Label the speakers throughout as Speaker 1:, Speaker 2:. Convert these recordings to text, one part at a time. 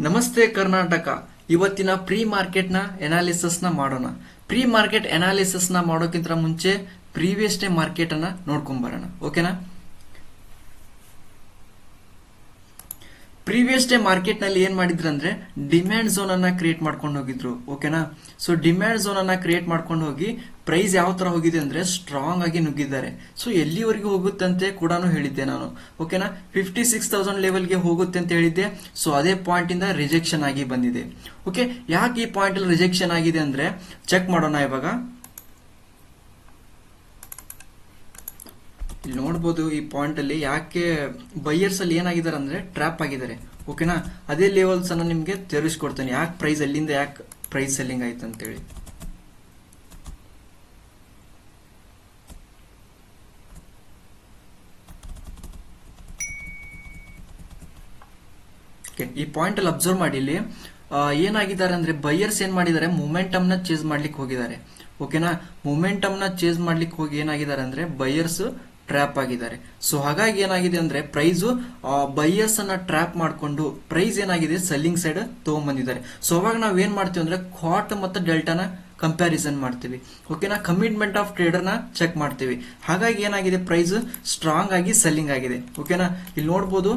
Speaker 1: ನಮಸ್ತೆ ಕರ್ನಾಟಕ. ಇವತ್ತಿನ ಪ್ರೀ ಮಾರ್ಕೆಟ್ನ ನ ಮಾಡೋಣ. ಪ್ರೀ ಮಾರ್ಕೆಟ್ನ ಮಾಡೋಕ್ಕಿಂತ ಮುಂಚೆ ಪ್ರೀವಿಯಸ್ ಡೇ ಮಾರ್ಕೆಟ್ ಅನ್ನ ನೋಡ್ಕೊಂಡ್ ಬರೋಣ ಓಕೆನಾ ಪ್ರೀವಿಯಸ್ ಡೇ ಮಾರ್ಕೆಟ್ನಲ್ಲಿ ಏನ್ ಮಾಡಿದ್ರು ಅಂದ್ರೆ ಡಿಮ್ಯಾಂಡ್ ಝೋನ್ ಅನ್ನ ಕ್ರಿಯೇಟ್ ಮಾಡ್ಕೊಂಡು ಹೋಗಿದ್ರು ಓಕೆನಾ ಸೊ ಡಿಮ್ಯಾಂಡ್ ಝೋನ್ ಅನ್ನ ಕ್ರಿಯೇಟ್ ಮಾಡ್ಕೊಂಡು ಹೋಗಿ ಪ್ರೈಸ್ ಯಾವ ತರ ಹೋಗಿದೆ ಅಂದ್ರೆ ಸ್ಟ್ರಾಂಗ್ ಆಗಿ ನುಗ್ಗಿದ್ದಾರೆ. ಸೊ ಎಲ್ಲಿವರೆಗೂ ಹೋಗುತ್ತಂತೆ ಕೂಡ ಹೇಳಿದ್ದೆ ನಾನು ಓಕೆನಾ ಫಿಫ್ಟಿ ಸಿಕ್ಸ್ ತೌಸಂಡ್ ಲೆವೆಲ್ಗೆ ಹೋಗುತ್ತೆ ಅಂತ ಹೇಳಿದ್ದೆ. ಸೊ ಅದೇ ಪಾಯಿಂಟ್ ಇಂದ ರಿಜೆಕ್ಷನ್ ಆಗಿ ಬಂದಿದೆ ಓಕೆ ಯಾಕೆ ಈ ಪಾಯಿಂಟ್ ಅಲ್ಲಿ ರಿಜೆಕ್ಷನ್ ಆಗಿದೆ ಅಂದ್ರೆ ಚೆಕ್ ಮಾಡೋಣ ಇವಾಗ. ಇಲ್ಲಿ ನೋಡ್ಬೋದು ಈ ಪಾಯಿಂಟ್ ಅಲ್ಲಿ ಯಾಕೆ ಬೈಯರ್ಸ್ ಅಲ್ಲಿ ಏನಾಗಿದ್ದಾರೆ ಅಂದ್ರೆ ಟ್ರ್ಯಾಪ್ ಆಗಿದ್ದಾರೆ. ಓಕೆನಾ ಅದೇ ಲೆವೆಲ್ಸ್ ಅನ್ನ ನಿಮ್ಗೆ ತೋರಿಸ್ಕೊಡ್ತೇನೆ. ಯಾಕೆ ಪ್ರೈಸ್ ಅಲ್ಲಿಂದ ಯಾಕೆ ಪ್ರೈಸ್ ಸೆಲ್ಲಿಂಗ್ ಆಯ್ತು ಅಂತೇಳಿ ಹೇಳಿ. ಈ ಪಾಯಿಂಟ್ ಅಲ್ಲಿ ಅಬ್ಸರ್ವ್ ಮಾಡಿ ಇಲ್ಲಿ ಏನಾಗಿದ್ದಾರೆ ಅಂದ್ರೆ ಬೈಯರ್ಸ್ ಏನ್ ಮಾಡಿದ್ದಾರೆ? ಮೊಮೆಂಟಮ್ನ ಚೇಸ್ ಮಾಡ್ಲಿಕ್ಕೆ ಹೋಗಿದ್ದಾರೆ. ಓಕೆನಾ ಮೊಮೆಂಟಮ್ನ ಚೇಸ್ ಮಾಡ್ಲಿಕ್ಕೆ ಹೋಗಿ ಏನಾಗಿದ್ದಾರೆ ಅಂದ್ರೆ ಬೈಯರ್ಸ್ ಟ್ರ್ಯಾಪ್ ಆಗಿದ್ದಾರೆ. ಸೊ ಹಾಗಾಗಿ ಏನಾಗಿದೆ ಅಂದ್ರೆ ಪ್ರೈಸ್ ಬೈಯರ್ಸ್ ಅನ್ನ ಟ್ರ್ಯಾಪ್ ಮಾಡಿಕೊಂಡು ಪ್ರೈಸ್ ಏನಾಗಿದೆ ಸೆಲ್ಲಿಂಗ್ ಸೈಡ್ ತಗೊಂಡ್ಬಂದಿದ್ದಾರೆ. ಸೊ ಅವಾಗ ನಾವು ಏನ್ ಮಾಡ್ತೀವಿ ಅಂದ್ರೆ ಕ್ವಾಟ್ ಮತ್ತು ಡೆಲ್ಟಾನ ಕಂಪ್ಯಾರಿಸನ್ ಮಾಡ್ತೀವಿ. ಓಕೆನಾ ಕಮಿಟ್ಮೆಂಟ್ ಆಫ್ ಟ್ರೇಡರ್ನ ಚೆಕ್ ಮಾಡ್ತೀವಿ. ಹಾಗಾಗಿ ಏನಾಗಿದೆ ಪ್ರೈಸ್ ಸ್ಟ್ರಾಂಗ್ ಆಗಿ ಸೆಲ್ಲಿಂಗ್ ಆಗಿದೆ. ಓಕೆನಾ ಇಲ್ಲಿ ನೋಡ್ಬೋದು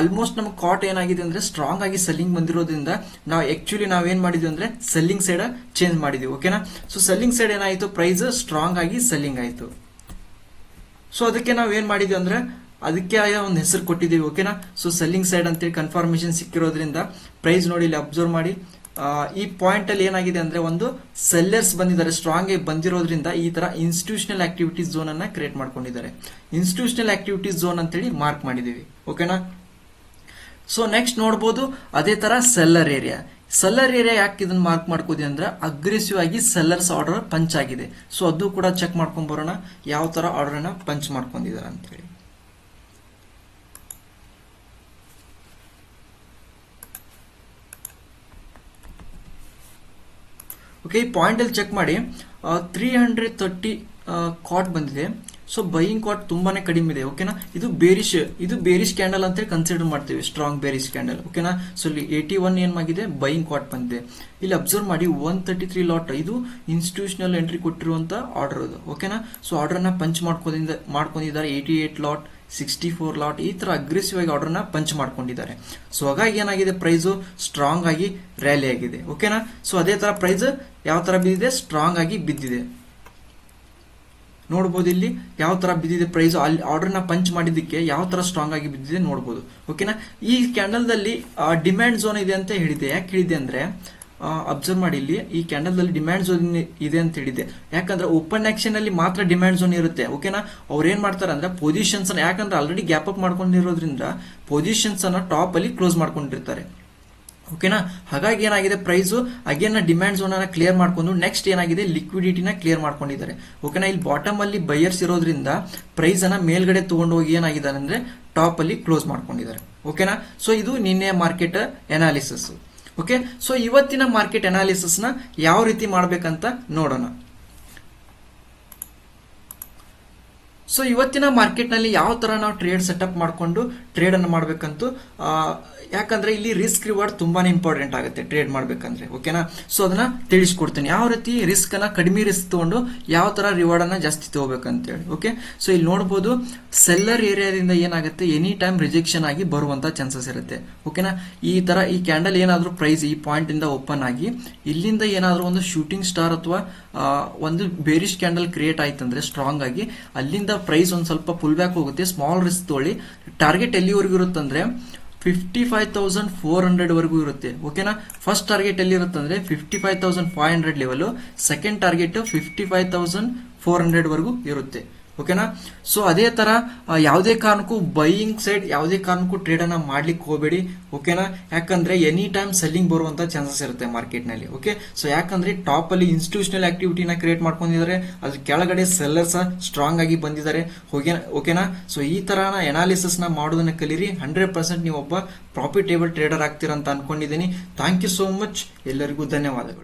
Speaker 1: ಆಲ್ಮೋಸ್ಟ್ ನಮ್ಗೆ ಕಾಟ್ ಏನಾಗಿದೆ ಅಂದ್ರೆ ಸ್ಟ್ರಾಂಗ್ ಆಗಿ ಸೆಲ್ಲಿಂಗ್ ಬಂದಿರೋದ್ರಿಂದ ನಾವು ಆಕ್ಚುಲಿ ನಾವು ಏನ್ ಮಾಡಿದ್ವಿ ಅಂದ್ರೆ ಸೆಲ್ಲಿಂಗ್ ಸೈಡ್ ಚೇಂಜ್ ಮಾಡಿದ್ವಿ. ಓಕೆನಾ ಸೊ ಸೆಲ್ಲಿಂಗ್ ಸೈಡ್ ಏನಾಯ್ತು ಪ್ರೈಸ್ ಸ್ಟ್ರಾಂಗ್ ಆಗಿ ಸೆಲ್ಲಿಂಗ್ ಆಯ್ತು. ಸೊ ಅದಕ್ಕೆ ನಾವು ಏನ್ ಮಾಡಿದ್ವಿ ಅಂದ್ರೆ, ಅದಕ್ಕೆ ಆಯಾ ಒಂದು ಹೆಸರು ಕೊಟ್ಟಿದ್ದೀವಿ ಓಕೆನಾ ಸೊ ಸೆಲ್ಲಿಂಗ್ ಸೈಡ್ ಅಂತೇಳಿ ಕನ್ಫರ್ಮೇಶನ್ ಸಿಕ್ಕಿರೋದ್ರಿಂದ ಪ್ರೈಸ್ ನೋಡಿ ಇಲ್ಲಿ ಅಬ್ಸರ್ವ್ ಮಾಡಿ. ಈ ಪಾಯಿಂಟ್ ಅಲ್ಲಿ ಏನಾಗಿದೆ ಅಂದ್ರೆ ಒಂದು ಸೆಲ್ಲರ್ಸ್ ಬಂದಿದ್ದಾರೆ ಸ್ಟ್ರಾಂಗ್ ಆಗಿ ಬಂದಿರೋದ್ರಿಂದ ಈ ತರ ಇನ್ಸ್ಟಿಟ್ಯೂಷನಲ್ ಆಕ್ಟಿವಿಟೀಸ್ ಝೋನ್ ಅನ್ನ ಕ್ರಿಯೇಟ್ ಮಾಡ್ಕೊಂಡಿದ್ದಾರೆ. ಇನ್ಸ್ಟಿಟ್ಯೂಷನಲ್ ಆಕ್ಟಿವಿಟೀಸ್ ಝೋನ್ ಅಂತೇಳಿ ಮಾರ್ಕ್ ಮಾಡಿದೀವಿ ಓಕೆನಾ ಸೊ ನೆಕ್ಸ್ಟ್ ನೋಡ್ಬೋದು, ಅದೇ ತರ ಸೆಲ್ಲರ್ ಏರಿಯಾ ಸೆಲ್ಲರ್ ಏರಿಯಾ ಯಾಕೆ ಇದನ್ನ ಮಾರ್ಕ್ ಮಾಡ್ಕೋದಿ ಅಂದ್ರೆ ಅಗ್ರೆಸಿವ್ ಆಗಿ ಸೆಲ್ಲರ್ಸ್ ಆರ್ಡರ್ ಪಂಚ್ ಆಗಿದೆ. ಸೊ ಅದು ಕೂಡ ಚೆಕ್ ಮಾಡ್ಕೊಂಡ್ ಬರೋಣ. ಯಾವ ತರ ಆರ್ಡರ್ನ ಪಂಚ್ ಮಾಡ್ಕೊಂಡಿದಾರ ಅಂತ ಹೇಳಿ ಓಕೆ ಈ ಪಾಯಿಂಟ್ ಅಲ್ಲಿ ಚೆಕ್ ಮಾಡಿ ತ್ರೀ ಹಂಡ್ರೆಡ್ ತರ್ಟಿ ಕಾಟ್ ಬಂದಿದೆ. ಸೊ ಬೈಯಿಂಗ್ ಕಾಟ್ ತುಂಬಾನೇ ಕಡಿಮೆ ಇದೆ ಓಕೆನಾ ಇದು ಬೇರಿಶ್ ಇದು ಬೇರಿಶ್ ಕ್ಯಾಂಡಲ್ ಅಂತೇಳಿ ಕನ್ಸಿಡರ್ ಮಾಡ್ತೀವಿ ಸ್ಟ್ರಾಂಗ್ ಬೇರಿಶ್ ಕ್ಯಾಂಡಲ್ ಓಕೆನಾ ಸೊ ಇಲ್ಲಿ ಏಯ್ಟಿ ಒನ್ ಏನಾಗಿದೆ ಬೈಯಿಂಗ್ ಕಾಟ್ ಬಂದಿದೆ. ಇಲ್ಲಿ ಅಬ್ಸರ್ವ್ ಮಾಡಿ ಒನ್ ತರ್ಟಿ ತ್ರೀ ಲಾಟ್ ಇದು ಇನ್ಸ್ಟಿಟ್ಯೂಷನಲ್ ಎಂಟ್ರಿ ಕೊಟ್ಟಿರುವಂತ ಆರ್ಡರ್ ಅದು ಓಕೆನಾ ಸೊ ಆರ್ಡರ್ನ ಪಂಚ್ ಮಾಡ್ಕೊಂಡಿದ್ದ, ಮಾಡ್ಕೊಂಡಿದ್ದಾರೆ eighty eight lot sixty four lot ಈ ತರ ಅಗ್ರೆಸಿವ್ ಆಗಿ ಆರ್ಡರ್ನ ಪಂಚ್ ಮಾಡ್ಕೊಂಡಿದ್ದಾರೆ. ಸೊ ಹಾಗಾಗಿ ಏನಾಗಿದೆ ಪ್ರೈಸು ಸ್ಟ್ರಾಂಗ್ ಆಗಿ ರ್ಯಾಲಿ ಆಗಿದೆ ಓಕೆನಾ ಸೊ ಅದೇ ತರ ಪ್ರೈಸ್ ಯಾವ ತರ ಬಿದ್ದಿದೆ? ಸ್ಟ್ರಾಂಗ್ ಆಗಿ ಬಿದ್ದಿದೆ. ನೋಡ್ಬೋದು ಇಲ್ಲಿ ಯಾವ ತರ ಬಿದ್ದಿದೆ ಪ್ರೈಸ್ ಅಲ್ಲಿ ಆರ್ಡರ್ನ ಪಂಚ್ ಮಾಡಿದ್ದಕ್ಕೆ ಯಾವ ತರ ಸ್ಟ್ರಾಂಗ್ ಆಗಿ ಬಿದ್ದಿದೆ ನೋಡ್ಬೋದು. ಓಕೆನಾ ಈ ಕ್ಯಾಂಡಲ್ದಲ್ಲಿ ಡಿಮ್ಯಾಂಡ್ ಝೋನ್ ಇದೆ ಅಂತ ಹೇಳಿದೆ. ಯಾಕೆ ಹೇಳಿದೆ ಅಂದ್ರೆ ಅಬ್ಸರ್ವ್ ಮಾಡಿ ಇಲ್ಲಿ. ಈ ಕ್ಯಾಂಡಲ್ ದಲ್ಲಿ ಡಿಮ್ಯಾಂಡ್ ಝೋನ್ ಇದೆ ಅಂತ ಹೇಳಿದೆ. ಯಾಕಂದ್ರೆ ಓಪನ್ ಆಕ್ಷನ್ ಅಲ್ಲಿ ಮಾತ್ರ ಡಿಮ್ಯಾಂಡ್ ಝೋನ್ ಇರುತ್ತೆ. ಓಕೆನಾ ಅವ್ರು ಏನ್ ಮಾಡ್ತಾರೆ ಅಂದ್ರೆ ಪೊಸಿಷನ್ಸ್ ಯಾಕಂದ್ರೆ ಆಲ್ರೆಡಿ ಗ್ಯಾಪ್ ಅಪ್ ಮಾಡ್ಕೊಂಡಿರೋದ್ರಿಂದ ಪೊಸಿಷನ್ಸ್ ಅನ್ನ ಟಾಪ್ ಅಲ್ಲಿ ಕ್ಲೋಸ್ ಮಾಡ್ಕೊಂಡಿರ್ತಾರೆ. ಓಕೆನಾ ಹಾಗಾಗಿ ಏನಾಗಿದೆ? ಪ್ರೈಸು ಅಗೇನ್ ಡಿಮ್ಯಾಂಡ್ ಝೋನನ್ನು ಕ್ಲಿಯರ್ ಮಾಡ್ಕೊಂಡು ನೆಕ್ಸ್ಟ್ ಏನಾಗಿದೆ? ಲಿಕ್ವಿಡಿಟಿನ ಕ್ಲಿಯರ್ ಮಾಡ್ಕೊಂಡಿದ್ದಾರೆ. ಓಕೆನಾ ಇಲ್ಲಿ ಬಾಟಮ್ ಅಲ್ಲಿ ಬೈಯರ್ಸ್ ಇರೋದ್ರಿಂದ ಪ್ರೈಸ್ ಅನ್ನ ಮೇಲ್ಗಡೆ ತಗೊಂಡು ಹೋಗಿ ಏನಾಗಿದ್ದಾರೆ ಅಂದ್ರೆ ಟಾಪ್ ಅಲ್ಲಿ ಕ್ಲೋಸ್ ಮಾಡ್ಕೊಂಡಿದ್ದಾರೆ. ಓಕೆನಾ ಸೊ ಇದು ನಿನ್ನೆ ಮಾರ್ಕೆಟ್ ಅನಾಲಿಸಿಸ್ ಓಕೆ ಸೊ ಇವತ್ತಿನ ಮಾರ್ಕೆಟ್ ಅನಾಲಿಸಿಸ್ನ ಯಾವ ರೀತಿ ಮಾಡ್ಬೇಕಂತ ನೋಡೋಣ. ಸೊ ಇವತ್ತಿನ ಮಾರ್ಕೆಟ್ನಲ್ಲಿ ಯಾವ ಥರ ನಾವು ಟ್ರೇಡ್ ಸೆಟಪ್ ಮಾಡಿಕೊಂಡು ಟ್ರೇಡ್ ಅನ್ನು ಯಾಕಂದರೆ ಇಲ್ಲಿ ರಿಸ್ಕ್ ರಿವಾರ್ಡ್ ತುಂಬಾನೇ ಇಂಪಾರ್ಟೆಂಟ್ ಆಗುತ್ತೆ ಟ್ರೇಡ್ ಮಾಡಬೇಕಂದ್ರೆ ಓಕೆನಾ ಸೊ ಅದನ್ನ ತಿಳಿಸ್ಕೊಡ್ತೀನಿ. ಯಾವ ರೀತಿ ರಿಸ್ಕನ್ನು ಕಡಿಮೆ ರಿಸ್ಕ್ ತೊಗೊಂಡು ಯಾವ ತರ ರಿವಾರ್ಡ್ ಅನ್ನ ಜಾಸ್ತಿ ತೊಗೋಬೇಕಂತೇಳಿ ಓಕೆ ಸೊ ಇಲ್ಲಿ ನೋಡ್ಬೋದು ಸೆಲ್ಲರ್ ಏರಿಯಾದಿಂದ ಏನಾಗುತ್ತೆ? ಎನಿ ಟೈಮ್ ರಿಜೆಕ್ಷನ್ ಆಗಿ ಬರುವಂತ ಚಾನ್ಸಸ್ ಇರುತ್ತೆ ಓಕೆನಾ ಈ ತರ, ಈ ಕ್ಯಾಂಡಲ್ ಏನಾದರೂ ಪ್ರೈಸ್ ಈ ಪಾಯಿಂಟ್ ಇಂದ ಓಪನ್ ಆಗಿ ಇಲ್ಲಿಂದ ಏನಾದರೂ ಒಂದು ಶೂಟಿಂಗ್ ಸ್ಟಾರ್ ಅಥವಾ ಒಂದು ಬೇರಿಶ್ ಕ್ಯಾಂಡಲ್ ಕ್ರಿಯೇಟ್ ಆಯ್ತಂದ್ರೆ ಸ್ಟ್ರಾಂಗ್ ಆಗಿ ಅಲ್ಲಿಂದ ಪ್ರೈಸ್ ಒಂದು ಸ್ವಲ್ಪ ಪುಲ್ ಬ್ಯಾಕ್ ಹೋಗುತ್ತೆ. ಸ್ಮಾಲ್ ರಿಸ್ಕ್ ತೊಗೊಳ್ಳಿ. ಟಾರ್ಗೆಟ್ ಎಲ್ಲಿವರೆಗೂ ಇರುತ್ತಂದ್ರೆ fifty five thousand four hundred ವರೆಗೂ ಇರುತ್ತೆ. ಓಕೆನಾ ಫಸ್ಟ್ ಟಾರ್ಗೆಟ್ ಎಲ್ಲಿ ಇರುತ್ತೆ ಅಂದ್ರೆ fifty five thousand five hundred level second target fifty five thousand four hundred ವರೆಗೂ ಇರುತ್ತೆ. ಓಕೆನಾ ಸೊ ಅದೇ ತರ ಯಾವುದೇ ಕಾರಣಕ್ಕೂ ಬೈಯಿಂಗ್ ಸೈಡ್ ಯಾವುದೇ ಕಾರಣಕ್ಕೂ ಟ್ರೇಡ್ ಅನ್ನ ಮಾಡ್ಲಿಕ್ಕೆ ಹೋಗಬೇಡಿ. ಓಕೆನಾ ಯಾಕಂದ್ರೆ ಎನಿ ಟೈಮ್ ಸೆಲ್ಲಿಂಗ್ ಬರುವಂಥ ಚಾನ್ಸಸ್ ಇರುತ್ತೆ ಮಾರ್ಕೆಟ್ನಲ್ಲಿ. ಓಕೆ ಸೊ ಯಾಕಂದ್ರೆ ಟಾಪ್ ಅಲ್ಲಿ ಇನ್ಸ್ಟಿಟ್ಯೂಷನಲ್ ಆಕ್ಟಿವಿಟಿನ ಕ್ರಿಯೇಟ್ ಮಾಡ್ಕೊಂಡಿದ್ದಾರೆ. ಅದು ಕೆಳಗಡೆ ಸೆಲ್ಲರ್ಸ್ ಸ್ಟ್ರಾಂಗ್ ಆಗಿ ಬಂದಿದ್ದಾರೆ. ಹೋಗಿ ಓಕೆನಾ ಸೊ ಈ ತರ ಅನಾಲಿಸಿಸ್ನ ಮಾಡೋದನ್ನ ಕಲೀರಿ. ಹಂಡ್ರೆಡ್ ಪರ್ಸೆಂಟ್ ನೀವು ಒಬ್ಬ ಪ್ರಾಫಿಟೇಬಲ್ ಟ್ರೇಡರ್ ಆಗ್ತೀರಾ ಅಂತ ಅನ್ಕೊಂಡಿದ್ದೀನಿ. ಥ್ಯಾಂಕ್ ಯು ಸೋ ಮಚ್ ಎಲ್ಲರಿಗೂ ಧನ್ಯವಾದಗಳು.